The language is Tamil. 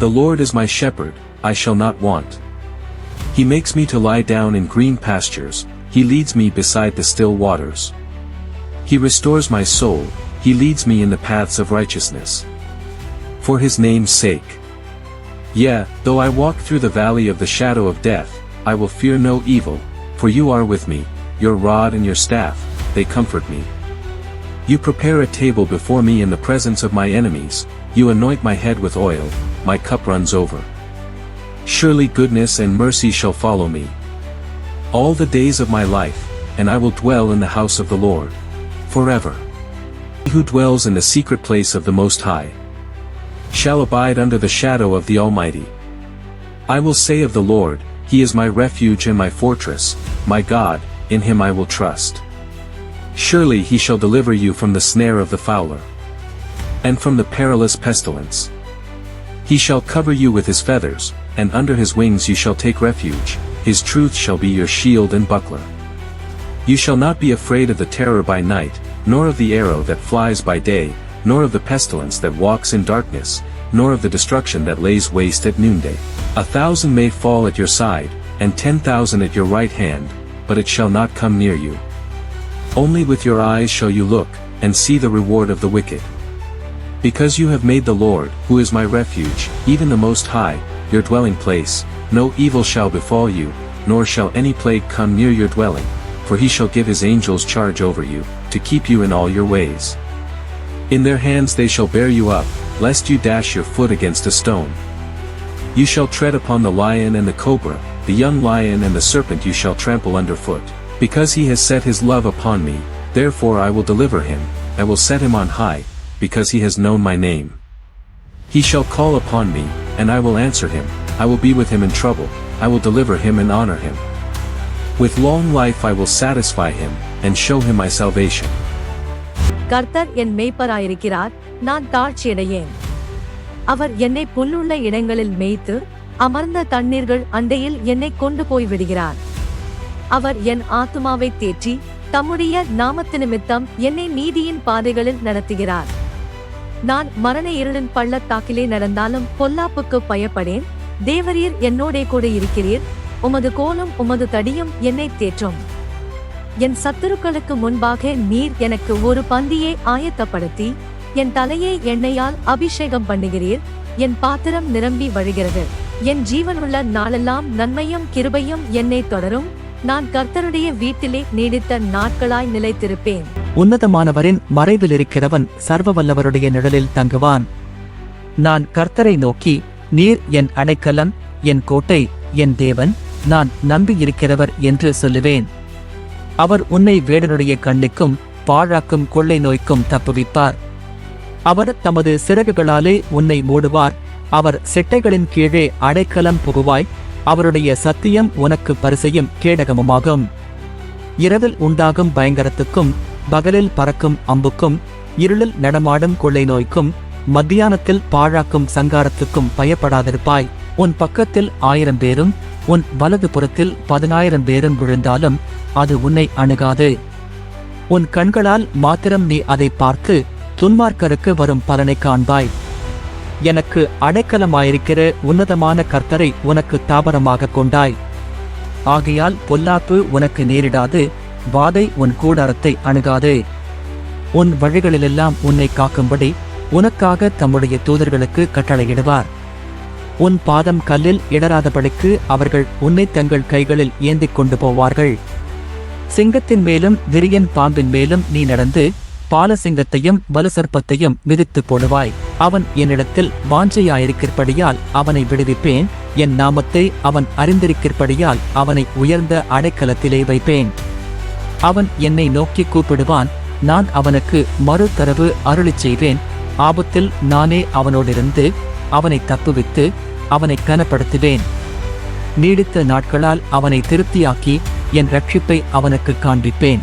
The Lord is my shepherd, I shall not want. He makes me to lie down in green pastures, he leads me beside the still waters. He restores my soul, he leads me in the paths of righteousness. For his name's sake. Yeah, though I walk through the valley of the shadow of death, I will fear no evil, for you are with me, your rod and your staff, they comfort me. You prepare a table before me in the presence of my enemies, you anoint my head with oil, my cup runs over. Surely goodness and mercy shall follow me. All the days of my life, and I will dwell in the house of the Lord. Forever. He who dwells in the secret place of the Most High shall abide under the shadow of the Almighty. I will say of the Lord, He is my refuge and my fortress, my God, in Him I will trust. Surely He shall deliver you from the snare of the fowler, and from the perilous pestilence. He shall cover you with His feathers, and under His wings you shall take refuge, His truth shall be your shield and buckler. You shall not be afraid of the terror by night, nor of the arrow that flies by day, nor of the pestilence that walks in darkness, nor of the destruction that lays waste at noonday. A thousand may fall at your side, and ten thousand at your right hand, but it shall not come near you. Only with your eyes shall you look, and see the reward of the wicked. Because you have made the Lord, who is my refuge, even the Most High, your dwelling place, no evil shall befall you, nor shall any plague come near your dwelling, for he shall give his angels charge over you, to keep you in all your ways. In their hands they shall bear you up, lest you dash your foot against a stone. You shall tread upon the lion and the cobra, the young lion and the serpent you shall trample underfoot. Because he has set his love upon me, therefore I will deliver him, I will set him on high, because he has known my name. He shall call upon me, and I will answer him, I will be with him in trouble, I will deliver him and honor him. With long life I will satisfy him, and show him my salvation. கர்த்தர் என் மேய்ப்பராயிருக்கிறார் நான் தாழ்ச்சியடையேன் அவர் என்னை புல்லுள்ள இடங்களில் மேய்த்து அமர்ந்த தண்ணீர்கள் அண்டையில் என்னை கொண்டு போய் விடுகிறார் அவர் என் ஆத்துமாவை தேற்றி தம்முடைய நாமத்து நிமித்தம் என்னை நீதியின் பாதைகளில் நடத்துகிறார் நான் மரண இருளின் பள்ளத்தாக்கிலே நடந்தாலும் பொல்லாப்புக்கு பயப்படேன். தேவரீர் என்னோடே கூட இருக்கிறீர். உமது கோலும் உமது தடியும் என்னை தேற்றும். என் சத்துருக்களுக்கு முன்பாக நீர் எனக்கு ஒரு பந்தியை ஆயத்தப்படுத்தி என் தலையை எண்ணெயால் அபிஷேகம் பண்ணுகிறீர். என் பாத்திரம் நிரம்பி வழிகிறது. என் ஜீவனுள்ள நாளெல்லாம் நன்மையும் கிருபையும் என்னை தொடரும். நான் கர்த்தருடைய வீட்டிலே நீடித்த நாட்களாய் நிலைத்திருப்பேன். உன்னதமானவரின் மறைவில் இருக்கிறவன் சர்வ வல்லவருடைய நிழலில் தங்குவான். நான் கர்த்தரை நோக்கி நீர் என் அடைக்கலம் என் கோட்டை என் தேவன் நான் நம்பியிருக்கிறவர் என்று சொல்லுவேன். அவர் உன்னை வேடனுடைய கண்ணுக்கும் பாழாக்கும் கொள்ளை நோய்க்கும் தப்புவிப்பார். அவர் தமது சிறகுகளாலே உன்னை மூடுவார். அவர் செட்டைகளின் கீழே அடைக்கலம் புகுவாய். அவருடைய சத்தியம் உனக்கு பரிசையும் கேடகமுமாகும். இரவில் உண்டாகும் பயங்கரத்துக்கும் பகலில் பறக்கும் அம்புக்கும் இருளில் நடமாடும் கொள்ளை நோய்க்கும் மத்தியானத்தில் பாழாக்கும் சங்காரத்துக்கும் பயப்படாதிருப்பாய். உன் பக்கத்தில் ஆயிரம் பேரும் உன் வலது புறத்தில் பதினாயிரம் பேரும் விழுந்தாலும் அது உன்னை அணுகாது. உன் கண்களால் மாத்திரம் நீ அதை பார்த்து துன்மார்க்கருக்கு வரும் பலனை காண்பாய். எனக்கு அடைக்கலமாயிருக்கிற உன்னதமான கர்த்தரை உனக்கு தாபரமாக கொண்டாய். ஆகையால் பொல்லாப்பு உனக்கு நேரிடாது வாதை உன் கூடாரத்தை அணுகாது. உன் வழிகளிலெல்லாம் உன்னை காக்கும்படி உனக்காக தம்முடைய தூதர்களுக்கு கட்டளையிடுவார். உன் பாதம் கல்லில் இடராதபடிக்கு அவர்கள் உன்னை தங்கள் கைகளில் ஏந்திக் கொண்டு போவார்கள். சிங்கத்தின் மேலும் விரியன் பாம்பின் மேலும் நீ நடந்து பாலசிங்கத்தையும் வலுசர்ப்பத்தையும் மிதித்து போடுவாய். அவன் என்னிடத்தில் வாஞ்சையாயிருக்கிறபடியால் அவனை விடுவிப்பேன். என் நாமத்தை அவன் அறிந்திருக்கிறபடியால் அவனை உயர்ந்த அடைக்கலத்திலே வைப்பேன். அவன் என்னை நோக்கி கூப்பிடுவான். நான் அவனுக்கு மறுதரவு அருளி செய்வேன். ஆபத்தில் நானே அவனோடிருந்து அவனை தப்புவித்து அவனை கனப்படுத்துவேன். நீடித்த நாட்களால் அவனை திருப்தியாக்கி என் ரட்சிப்பை அவனுக்கு காண்பிப்பேன்.